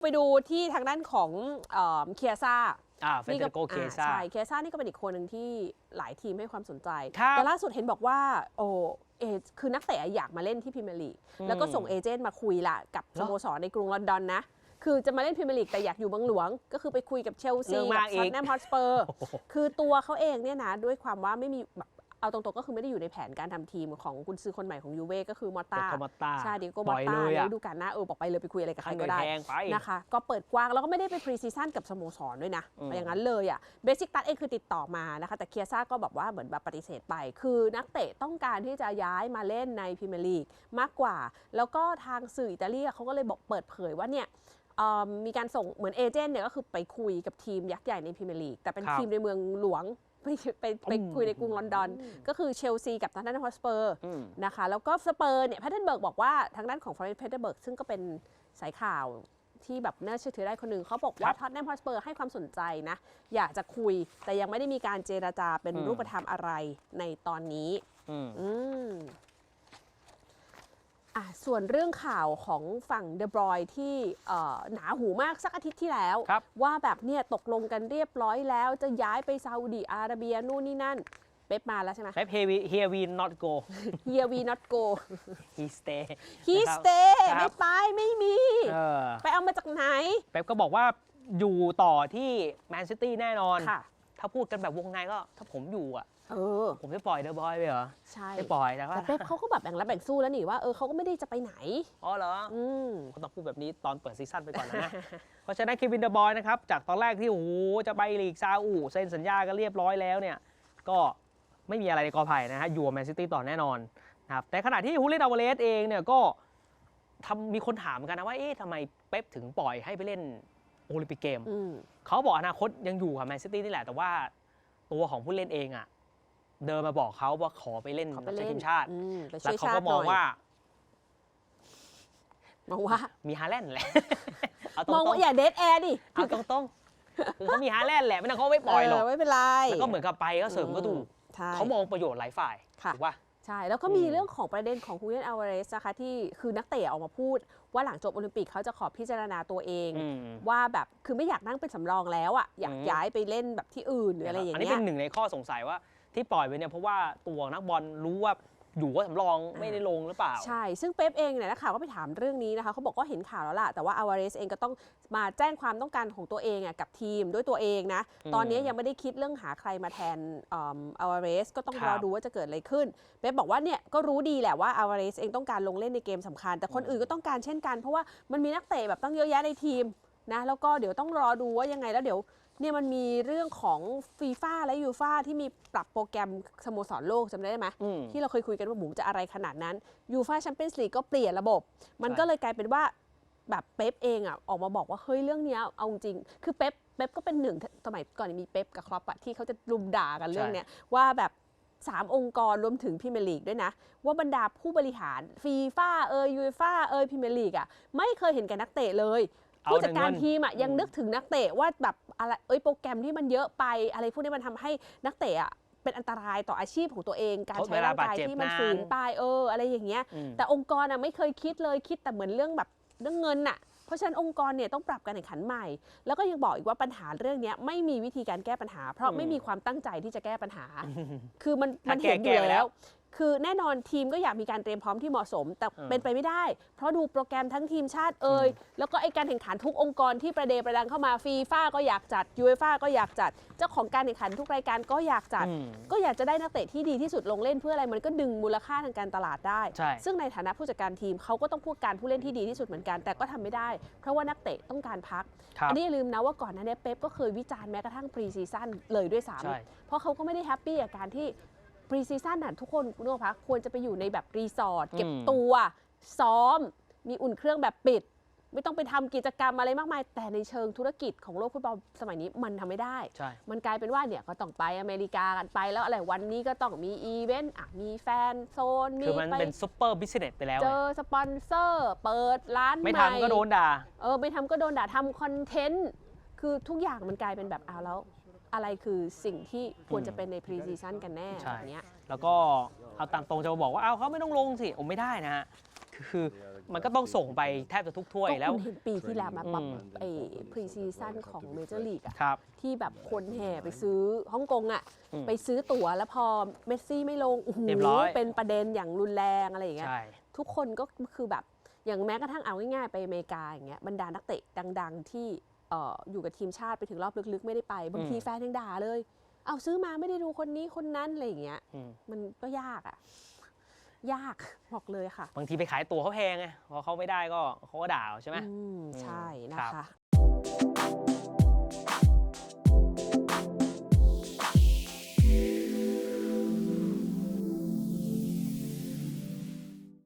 ไปดูที่ทางด้านของเคียซ่าอ่าเฟเดริโกเคซ่าใช่เคียซ่านี่ก็เป็นอีกคนหนึ่งที่หลายทีมให้ความสนใจครับแต่ล่าสุดเห็นบอกว่าโอ้เอคือนักเตะอยากมาเล่นที่พรีเมียร์ลีกอืมแล้วก็ส่งเอเจนต์มาคุยละกับเหรสอโมสรในกรุงลอนดอนนะ คือจะมาเล่นพรีเมียร์ลีกแต่อยากอยู่เมืองหลวง ก็คือไปคุยกับเชลเรื่ซีองกัมาบกอีท็อตกแนมฮอตสเปอร์โอ้โหคือตัวเขาเองเนี่ยนะด้วยความว่าไม่มีแบบ เอาตรงๆก็คือไม่ได้อยู่ในแผนการทำทีมของกุนซือคนใหม่ของยูเว่ก็คือมอตเด็กตาคอมมาต้าใช่ดิโก้ปมอล่ตอยตาเลยในอะฤดูกาลหน้าเออบอกไปเลยไปคุยอะไรกับใครให้ก็เงินได้แพงไป นะคะ ก็เปิดกว้าง แล้วก็ไม่ได้ไปพรีซีซั่นกับสโมสรด้วยนะอืม อย่างนั้นเลยอะเบสิกตัดเองคือติดต่อมานะคะ แต่เคียซ่าก็แบบว่าเหมือนแบบปฏิเสธไป คือนักเตะต้องการที่จะย้ายมาเล่นในพรีเมียร์ลีกมากกว่า แล้วก็ทางสื่ออิตาลีเขาก็เลยบอกเปิดเผยว่าเนี่ยเอิ่มมีการส่งเหมือนเอเจนต์เนี่ยก็คือไปคุยกับทีมยักษ์ใหญ่ในพรีเมียร์ลีกแต่เป็นครับ ทีมในเมืองหลวง ไปไปไปอืมคุยในกรุงลอนดอน ก็คือเชลซีกับทางด้านฮอสเปอร์อืมนะคะแล้วก็สเปอร์เนี่ยแพทเทนเบิร์กบอกว่าทางด้านของฟรานซ์แพทเทนเบิร์กซึ่งก็เป็นสายข่าวที่แบบน่าเชื่อถือได้คนหนึ่งเขาบอกว่าครับท็อตแนมฮอสเปอร์ให้ความสนใจนะ อยากจะคุยแต่ยังไม่ได้มีการเจราจาเป็นอืมรูปธรรมอะไรในตอนนี้ อืม อืมอะส่วนเรื่องข่าวของฝั่งเดบรอยที่เอ่อหนาหูมากสักอาทิตย์ที่แล้วครับว่าแบบเนี่ยตกลงกันเรียบร้อยแล้วจะย้ายไปซาอุดีอาระเบียนู่นนี่นั่น เป๊ปมาแล้วใช่ไหมเป๊ปเฮวีเฮียวี not go Here we not go he stay he นะครับ stay ครัไม่บไปไม่มีเออไปเอามาจากไหน เป๊ปก็บอกว่าอยู่ต่อที่แมนซิตี้แน่นอนค่ะ ถ้าพูดกันแบบวงในก็ ถ้าผมอยู่อะ เออ ผมจะปล่อยเดอะบอยไปเหรอใช่ไม่ปล่อยแต่ว่าแต่เป๊ปเขาก็แบบแบ่งรับแบ่งสู้แล้วนี่ว่าเออเขาก็ไม่ได้จะไปไหน อ๋อเหรออืมก็ต้องพูดแบบนี้ตอนเปิดซีซั่นไปก่อนนะ เพราะฉะนั้นเควินเดอะบอยนะครับ จากตอนแรกที่โอ้โหจะไปลีกซาอุเซ็นสัญญากันเรียบร้อยแล้วเนี่ย ก็ไม่มีอะไรในกอไผ่นะฮะอยู่กับแมนซิตี้ต่อแน่นอนนะครับแต่ขณะที่ฮูเลนอเวเลสเองเนี่ยก็ทำมีคนถามกันนะว่าเอ๊ะทำไมเป๊ปถึงปล่อยให้ไปเล่น โอลิมปิกเกมอืมเขาบอกอนาคตยังอยู่กับแมนซิตี้นี่แหละ แต่ว่าตัวของผู้เล่นเองอะเดินมาบอกเขาว่าขอไปเล่นขอไปรับใช้เล่นทีมชาติอืมไปช่แล้ววยเขาชาก็ติมหอน่งอยว่ามองว่ามีฮาแลนด์แหละเอาตมองรงว่าอย่าเดทแอร์ดิๆเอาตรงๆคือเขามีฮาแลนด์แหละไม่ต้องเขาไม่ปล่อยหรอกเไม่เป็นไรแล้วก็เหมือนกับไปก็เสริมก็ถูกใช่เขามองประโยชน์หลายฝ่ายค่ะถูกป่ะใช่ แล้วก็มีอืมเรื่องของประเด็นของฮูเลียนอัลวาเรสนะคะที่คือนักเตะออกมาพูด ว่าหลังจบโอลิมปิกเขาจะขอพิจารณาตัวเองอืมว่าแบบคือไม่อยากนั่งเป็นสำรองแล้วอะอยากอืมย้ายไปเล่นแบบที่อื่นหรืออะไรอย่างอันนี้เงี้เป็ยนหนึ่งในข้อสงสัยว่าที่ปล่อยไปเนี่ยเพราะว่าตัวนักบอลรู้ว่า อยู่ว่าสำรองไม่ได้ลงหรือเปล่า ใช่ ซึ่งเป๊ปเองเนี่ยนักข่าวก็ไปถามเรื่องนี้นะคะเขาบอกว่าเห็นข่าวแล้วล่ะ แต่ว่าอาวาเรสเองก็ต้องมาแจ้งความต้องการของตัวเองอะกับทีมด้วยตัวเองนะอืมตอนนี้ยังไม่ได้คิดเรื่องหาใครมาแทนอาวาเรสก็ต้องครัรบอดูว่าจะเกิดอะไรขึ้น เป๊ปบอกว่าเนี่ยก็รู้ดีแหละว่าอาวาเรสเองต้องการลงเล่นในเกมสำคัญ แต่คนอืมอื่นก็ต้องการเช่นกัน เพราะว่ามันมีนักเตะแบบตั้งเยอะแยะในทีม นะแล้วก็เดี๋ยวต้องรอดูว่ายังไงแล้วเดี๋ยวเนี่ยมันมีเรื่องของฟีฟ่าและยูฟ่าที่มีปรับโปรแกรมสโมสรโลกจำได้ไหมอืมที่เราเคยคุยกันว่าหมูจะอะไรขนาดนั้นยูฟาแชมเปี้ยนส์ลีกก็เปลี่ยนระบบ มันใช่ก็เลยกลายเป็นว่าแบบเป๊ปเองอะออกมาบอกว่าเฮ้ยเรื่องเนี้ยเอาจริง คือเป๊ปเป๊ปก็เป็นหนึ่งสมัยก่อนมีเป๊ปกับครอปอะที่เขาจะรุมด่ากันเรื่องเนี้ยว่าแบบสามองค์กรรวมถึงพรีเมียร์ลีกด้วยนะ ว่าบรรดาผู้บริหารฟีฟ่าเอยยูฟ่าเอยพรีเมียร์ลีกอะไม่เคยเห็นแก่นักเตะเลยเอา ผู้จัดการแต่เงินทีมอะยังอืมนึกถึงนักเตะว่าแบบอะไรเอ้ยโปรแกรมที่มันเยอะไป อะไรพวกนี้มันทำให้นักเตะอะเป็นอันตรายต่ออาชีพของตัวเอง การเขาใช้ร่างกายเวลาบาดเจ็บที่มันนานฝืนไปเออ อะไรอย่างเงี้ยอืมแต่องค์กรอะไม่เคยคิดเลยคิดแต่เหมือนเรื่องแบบเรื่องเงินน่ะเพราะฉะนั้นองค์กรเนี่ยต้องปรับการแข่งขันใหม่ แล้วก็ยังบอกอีกว่าปัญหาเรื่องเนี้ยไม่มีวิธีการแก้ปัญหา เพราะอืมไม่มีความตั้งใจที่จะแก้ปัญหา คือมันถ้ามันเห็นอแก้ยู่แก้ไปแล้แล้วว คือแน่นอนทีมก็อยากมีการเตรียมพร้อมที่เหมาะสม แต่อืมเป็นไปไม่ได้ เพราะดูโปรแกรมทั้งทีมชาติเอ่ยแล้วก็ไอการแข่งขันทุกองค์กรที่ประเดประดังเข้ามาฟีฟ่าก็อยากจัดยูเอฟ่าก็อยากจัด เจ้าของการแข่งขันทุกรายการก็อยากจัดอืมก็อยากจะได้นักเตะที่ดีที่สุดลงเล่นเพื่ออะไรมันก็ดึงมูลค่าทางการตลาดได้ใช่ซึ่งในฐานะผู้จัดการทีมเขาก็ต้องพูดการผู้เล่นที่ดีที่สุดเหมือนกันแต่ก็ทำไม่ได้ เพราะว่านักเตะต้องการพักครับอันนี้อย่าลืมนะว่าก่อนหน้านี้เป๊ปก็เคยวิจารณ์แม้กระทั่งพรีซีซั่นเลยด้วยซ้ใช่ำเพราะเขาก็ไม่ได้แฮปปี้กับการที่ พรีซีซั่นน่ะทุกคนนึกออกปะควรจะไปอยู่ในแบบรีสอร์ทเก็บตัว ซ้อม มีอุ่นเครื่องแบบปิด ไม่ต้องไปทำกิจกรรมอะไรมากมาย แต่ในเชิงธุรกิจของโลกฟุตบอลสมัยนี้มันทำไม่ได้ ใช่ มันกลายเป็นว่าเนี่ยก็ต้องไปอเมริกากันไปแล้วอะไรวันนี้ก็ต้องมีอีเวนต์อะมีแฟนโซนมีคือมันไปเป็นซุปเปอร์บิสเนสไปแล้วเจไงอสปอนเซอร์ เปิดร้านไม่ใหม่ ทำก็โดนด่า เออไม่ทำก็โดนด่าทำคอนเทนต์ คือทุกอย่างมันกลายเป็นแบบเอาแล้ว อะไรคือสิ่งที่ควรจะเป็นในพรีซีซั่นกันแน่ใช่ แบบเนี้ย แล้วก็เอาตามตรงจะมาบอกว่าเอาเขาไม่ต้องลงสิโอ้ไม่ได้นะฮะคคือมันก็ต้องส่งไปแทบจะทุกถ้วยก็แล้ว คุณเห็นปีที่แล้วมาปั๊บอืม ไอ้พรีซีซั่นของเมเจอร์ลีกอะครับ ที่แบบคนแห่ไปซื้อฮ่องกงอะอืมไปซื้อตั๋วแล้วพอเมสซี่ไม่ลงโอ้โหเรียบร้อย เป็นประเด็นอย่างรุนแรงอะไรอย่างเงี้ย ใช่ ทุกคนก็คือแบบอย่างแม้กระทั่งเอาง่ายๆไปอเมริกาอย่างเงี้ยบรรดานักเตะดัง ๆ ที่เอ่ออยู่กับทีมชาติไปถึงรอบลึกๆ ไม่ได้ไป บางทีแฟนยังด่าเลย เอาซื้อมาไม่ได้ดูคนนี้คนนั้นอะไรอย่างเงี้ยอืมมันก็ยากอะยากบอกเลยค่ะ บางทีไปขายตั๋วเขาแพงไงพอเขาไม่ได้ก็เขาก็ด่าเอาใช่ไหมอืมใช่นะครัคะบ